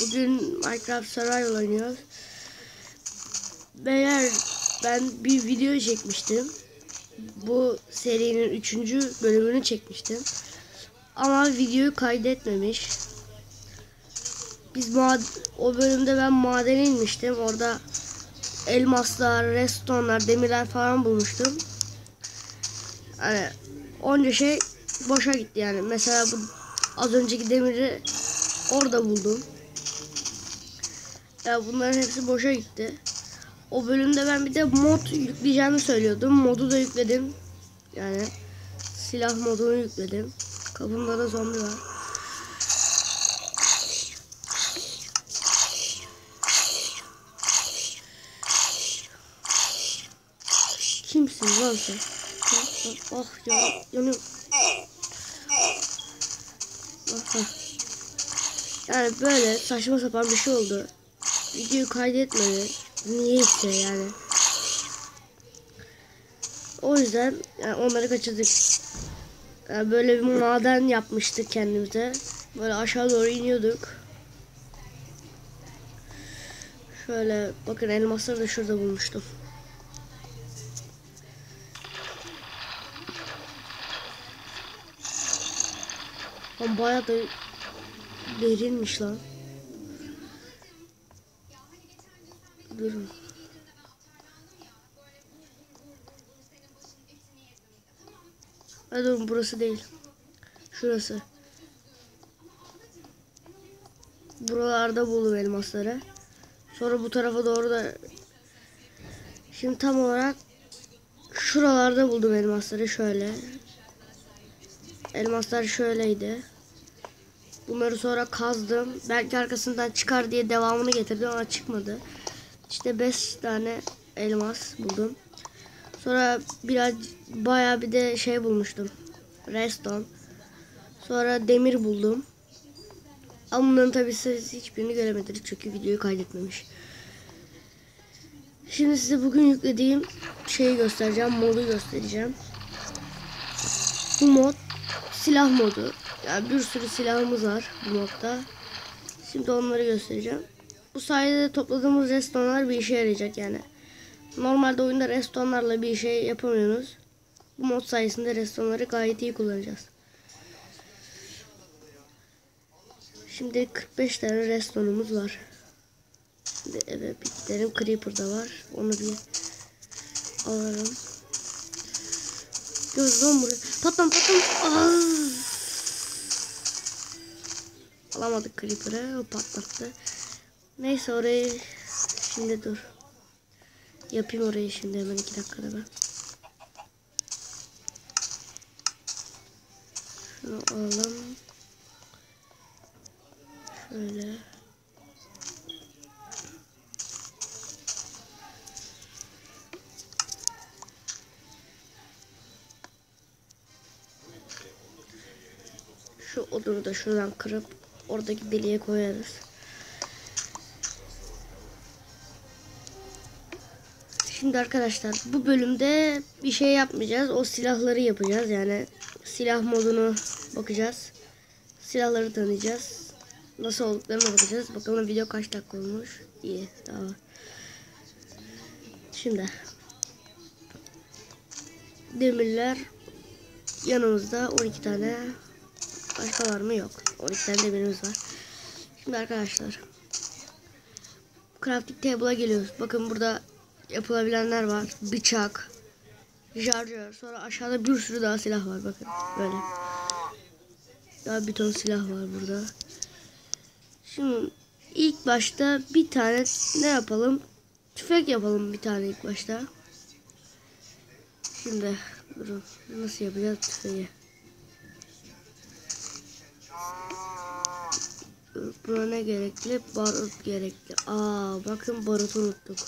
Bugün Minecraft Survival oynuyoruz. Beyler ben bir video çekmiştim. Bu serinin 3. bölümünü çekmiştim. Ama videoyu kaydetmemiş. Biz o bölümde ben madene inmiştim. Orada elmaslar, restonlar, demirler falan bulmuştum. Hani onca şey boşa gitti yani. Mesela bu az önceki demiri orada buldum. Ya bunların hepsi boşa gitti. O bölümde ben bir de mod yükleyeceğimi söylüyordum. Modu da yükledim. Yani silah modunu yükledim. Kapımda da zombi var. Kimsin lan sen? Ah ya yanıyorum. Ah, ah. Yani böyle saçma sapan bir şey oldu. Videoyu kaydetmedi. Niyeyse yani. O yüzden yani onları kaçırdık. Yani böyle bir maden yapmıştık kendimize. Böyle aşağı doğru iniyorduk. Şöyle bakın elmasları da şurada bulmuştum. Lan bayağı da derinmiş lan. Durun. Hadi durun burası değil. Şurası. Buralarda buldum elmasları. Sonra bu tarafa doğru da Şimdi tam olarak şuralarda buldum elmasları şöyle. Elmaslar şöyleydi. Bunları sonra kazdım. Belki arkasından çıkar diye devamını getirdim ama çıkmadı. İşte 5 tane elmas buldum. Sonra biraz bayağı bir de şey bulmuştum. Redstone. Sonra demir buldum. Ama bunların tabi siz hiçbirini göremediniz çünkü videoyu kaydetmemiş. Şimdi size bugün yüklediğim şeyi göstereceğim. Modu göstereceğim. Bu mod silah modu. Yani bir sürü silahımız var bu modda. Şimdi onları göstereceğim. Bu sayede topladığımız restonlar bir işe yarayacak yani. Normalde oyunda restonlarla bir şey yapamıyorsunuz. Bu mod sayesinde restonları gayet iyi kullanacağız. Şimdi 45 tane restonumuz var. Şimdi eve bir gidelim. Creeper da var. Onu bir alalım. Göz lan buraya. Patlam patlam. Az. Alamadık Creeper'ı. O patlattı. Neyse orayı şimdi dur. Yapayım orayı şimdi hemen iki dakikada ben. Şunu alalım. Şöyle. Şu odunu da şuradan kırıp oradaki deliğe koyarız. Şimdi arkadaşlar bu bölümde bir şey yapmayacağız. O silahları yapacağız. Yani silah modunu bakacağız. Silahları tanıyacağız. Nasıl olduklarına bakacağız. Bakalım video kaç dakika olmuş. İyi daha. Şimdi demirler yanımızda 12 tane başka var mı yok 12 tane demirimiz var şimdi arkadaşlar crafting table'a geliyoruz bakın burada yapılabilenler var bıçak şarjör sonra aşağıda bir sürü daha silah var bakın böyle daha bir ton silah var burada şimdi ilk başta bir tane ne yapalım tüfek yapalım bir tane ilk başta şimdi durun nasıl yapacağız tüfeği Buna ne gerekli? Barut gerekli. Aa bakın barut unuttuk.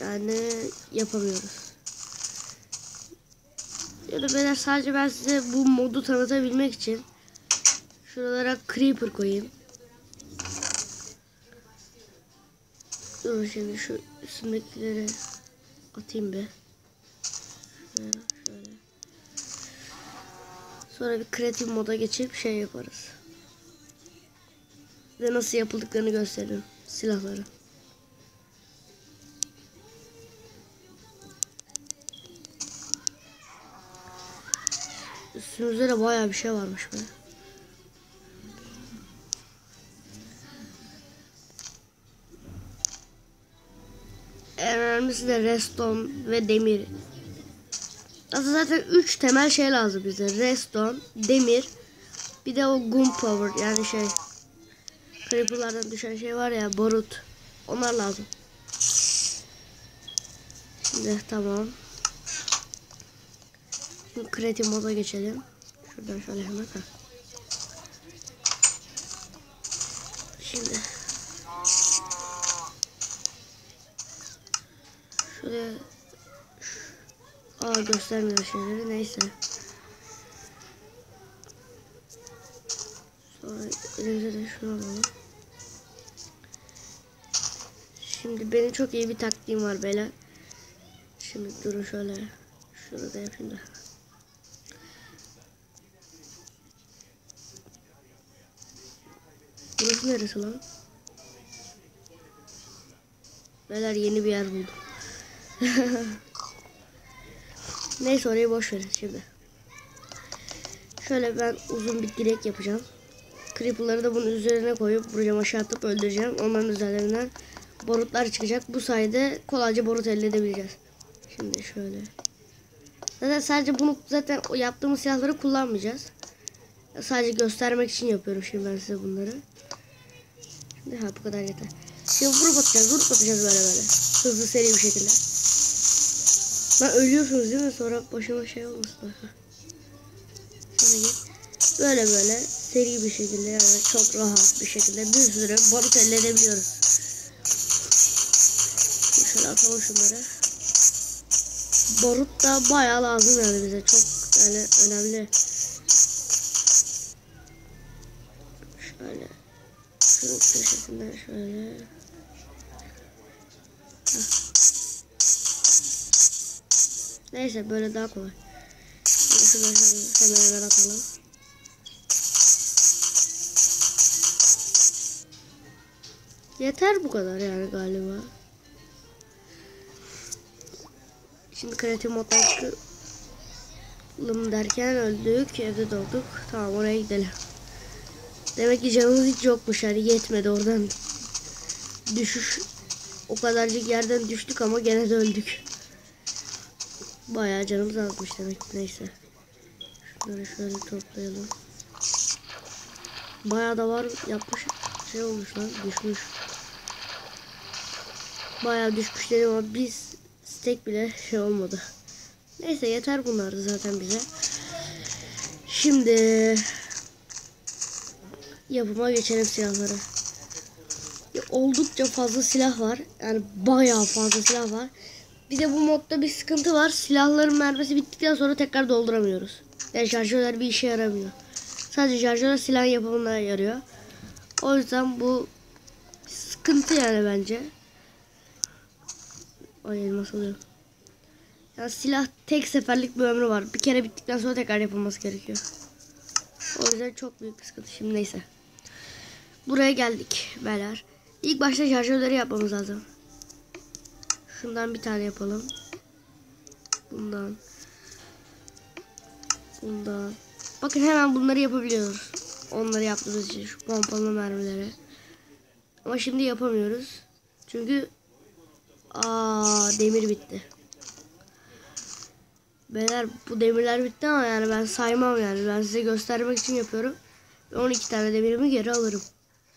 Yani yapamıyoruz. Yani ben sadece ben size bu modu tanıtabilmek için şuralara creeper koyayım. Dur şimdi şu üstündekileri atayım be. Şöyle. Sonra bir kreatif moda geçip şey yaparız. Ve nasıl yapıldıklarını gösteriyorum. Silahları. Üstümüzde de bayağı bir şey varmış be. En önemlisi de reston ve demir. Aslında zaten 3 temel şey lazım bize. Reston, demir, bir de o gunpowder yani şey creeperlardan düşen şey var ya barut. Onlar lazım. Şimdi tamam. Creative moda geçelim. Şuradan şöyle hemen. Ha. Şimdi şuraya Aa göstermiyor şeyleri neyse. Sonra elimize de şunu alalım. Şimdi benim çok iyi bir taktiğim var beyler. Şimdi durun şöyle. Şurada yapayım da. Burası neresi lan? Beyler yeni bir yer buldum. Neyse orayı boş verin şimdi. Şöyle ben uzun bir direk yapacağım. Creeper'ları da bunun üzerine koyup buraya aşağı atıp öldüreceğim. Onların üzerinden borutlar çıkacak. Bu sayede kolayca borut elde edebileceğiz. Şimdi şöyle. Zaten sadece bunu zaten yaptığımız silahları kullanmayacağız. Sadece göstermek için yapıyorum şimdi ben size bunları. Şimdi ha bu kadar yeter. Şimdi vurup atacağız, vurup atacağız böyle böyle. Hızlı seri bir şekilde. Ben ölüyorsunuz değil mi? Sonra başıma şey olmasın. Sonra git. Böyle böyle seri bir şekilde yani çok rahat bir şekilde bir sürü barut elde edebiliyoruz. Şöyle atalım şunları. Barut da bayağı lazım yani bize. Çok yani önemli. Şöyle. Şunun köşesinden şöyle. Neyse böyle daha kolay. Şöyle hemen hemen atalım. Yeter bu kadar yani galiba. Şimdi kreatif moddan çıkalım derken öldük. Evde doğduk. Tamam oraya gidelim. Demek ki canımız hiç yokmuş yani yetmedi oradan. Düşüş o kadarcık yerden düştük ama gene de öldük. Bayağı canımız azmış demek neyse. Şunları şöyle toplayalım. Bayağı da var yapmış şey olmuş lan düşmüş. Bayağı düşmüş ama biz steak bile şey olmadı. Neyse yeter bunlardı zaten bize. Şimdi yapıma geçelim silahları. Ya, oldukça fazla silah var. Yani bayağı fazla silah var. Bir de bu modda bir sıkıntı var. Silahların mermisi bittikten sonra tekrar dolduramıyoruz. Yani şarjörler bir işe yaramıyor. Sadece şarjörler silah yapımına yarıyor. O yüzden bu sıkıntı yani bence. Ay elmas oluyor. Yani silah tek seferlik bir ömrü var. Bir kere bittikten sonra tekrar yapılması gerekiyor. O yüzden çok büyük bir sıkıntı. Şimdi neyse. Buraya geldik beyler. İlk başta şarjörleri yapmamız lazım. Şundan bir tane yapalım. Bundan. Bundan. Bakın hemen bunları yapabiliyoruz. Onları yaptığımız için şu pompalı mermileri. Ama şimdi yapamıyoruz. Çünkü aa demir bitti. Beyler bu demirler bitti ama yani ben saymam yani. Ben size göstermek için yapıyorum. 12 tane demirimi geri alırım.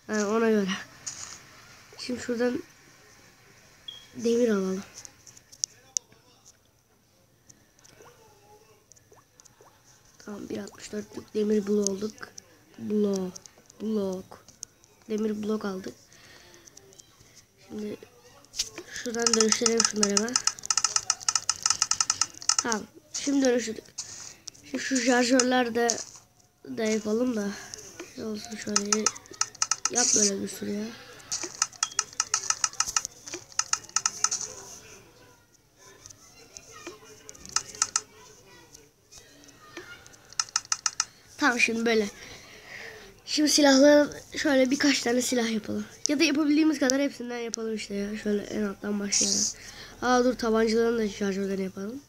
Yani ona göre. Şimdi şuradan demir alalım. Tamam 1.64'lük demir blok olduk. Blok. Blok. Demir blok aldık. Şimdi şuradan dönüştürelim şunları hemen. Tamam. Şimdi dönüştürdük. Şu, şu şarjörler de de yapalım da. Olsun şöyle. Yap böyle bir sürü ya. Tamam şimdi böyle. Şimdi silahları şöyle birkaç tane silah yapalım. Ya da yapabildiğimiz kadar hepsinden yapalım işte ya. Şöyle en alttan başlayarak. Aa dur tabancaların da şarjörlerini yapalım.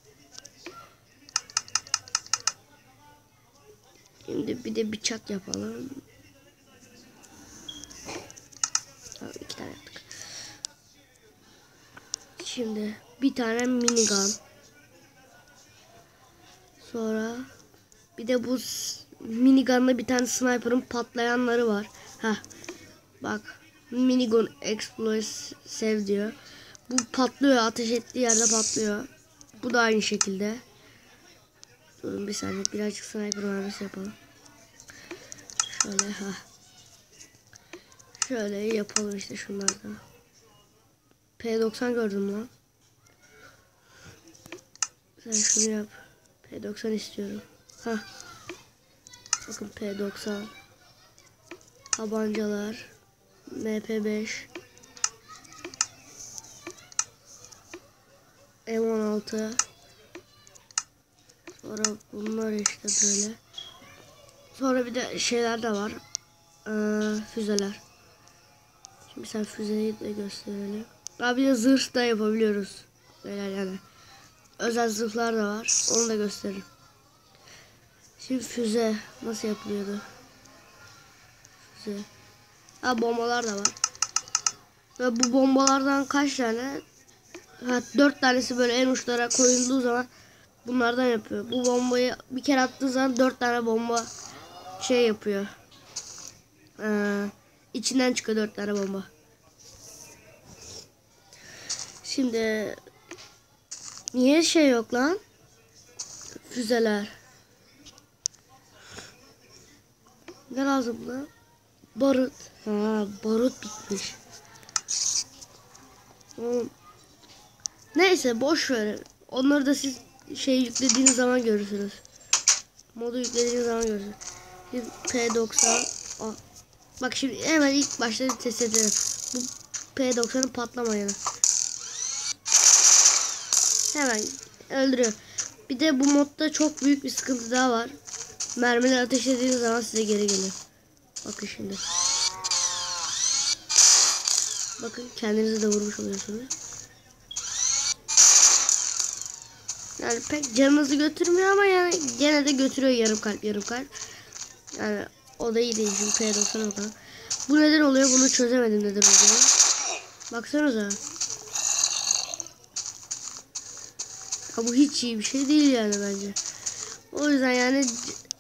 Şimdi bir de bıçak yapalım. Tamam iki tane yaptık. Şimdi bir tane minigun. Sonra bir de bu minigun'da bir tane sniper'ın patlayanları var. Ha. Bak. Minigun explosive diyor. Bu patlıyor. Ateş ettiği yerde patlıyor. Bu da aynı şekilde. Durun bir saniye. Birazcık sniper mermisi yapalım. Şöyle ha. Şöyle yapalım işte şunlardan. P90 gördüm lan. Sen şunu yap. P90 istiyorum. Ha. Bakın P90. Tabancalar. MP5. M16. Sonra bunlar işte böyle. Sonra bir de şeyler de var. Ee, füzeler. Şimdi sen füzeyi de gösterelim. Daha bir de zırh da yapabiliyoruz. Böyle yani. Özel zırhlar da var. Onu da gösteririm. Şimdi füze nasıl yapılıyordu? Füze. Ha bombalar da var. Ve bu bombalardan kaç tane? Ha dört tanesi böyle en uçlara koyulduğu zaman bunlardan yapıyor. Bu bombayı bir kere attığı zaman dört tane bomba şey yapıyor. Ee, içinden çıkıyor dört tane bomba. Şimdi niye şey yok lan? Füzeler. Ne lazım lan? Barut. Ha, barut bitmiş. Neyse boş ver. Onları da siz şey yüklediğiniz zaman görürsünüz. Modu yüklediğiniz zaman görürsünüz. Şimdi P90. Aa. Bak şimdi hemen ilk başta test edelim. Bu P90'ın patlamayanı. Hemen öldürüyor. Bir de bu modda çok büyük bir sıkıntı daha var. Mermiler ateş edildiğiniz zaman size geri geliyor. Bakın şimdi. Bakın kendinizi de vurmuş oluyorsunuz. Yani pek canınızı götürmüyor ama yani gene de götürüyor yarım kalp yarım kalp. Yani o da iyi değil çünkü P90 o kadar. Bu neden oluyor bunu çözemedim neden olduğunu. Baksanıza. Ha, bu hiç iyi bir şey değil yani bence. O yüzden yani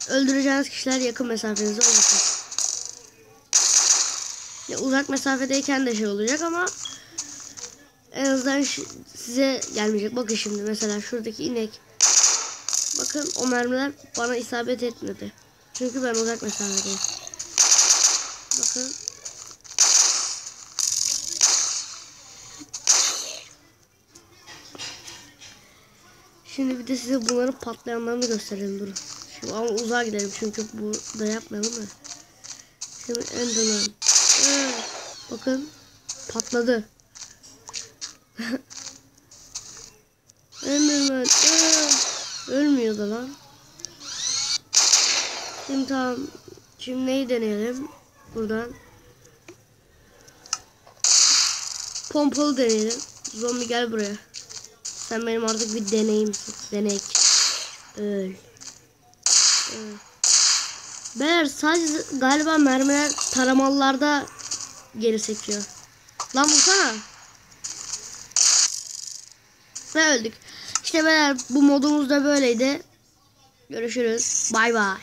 öldüreceğiniz kişiler yakın mesafenizde olmasın. Ya uzak mesafedeyken de şey olacak ama en azından size gelmeyecek. Bakın şimdi mesela şuradaki inek. Bakın o mermiler bana isabet etmedi. Çünkü ben uzak mesafedeyim. Bakın. Şimdi bir de size bunların patlayanlarını gösterelim durun. Şimdi ama uzağa gidelim çünkü bu da yapmayalım da. Şimdi Enderman. Ee, bakın patladı. Enderman. Ee, ölmüyor da lan. Şimdi tamam. Şimdi neyi deneyelim? Buradan. Pompalı deneyelim. Zombi gel buraya. Sen benim artık bir deneyimsin. Denek. Öl. Öl. Sadece galiba mermiler taramalılarda geri sekiyor. Lan vursana. Ve öldük. İşte beyler bu modumuz da böyleydi. Görüşürüz. Bay bay.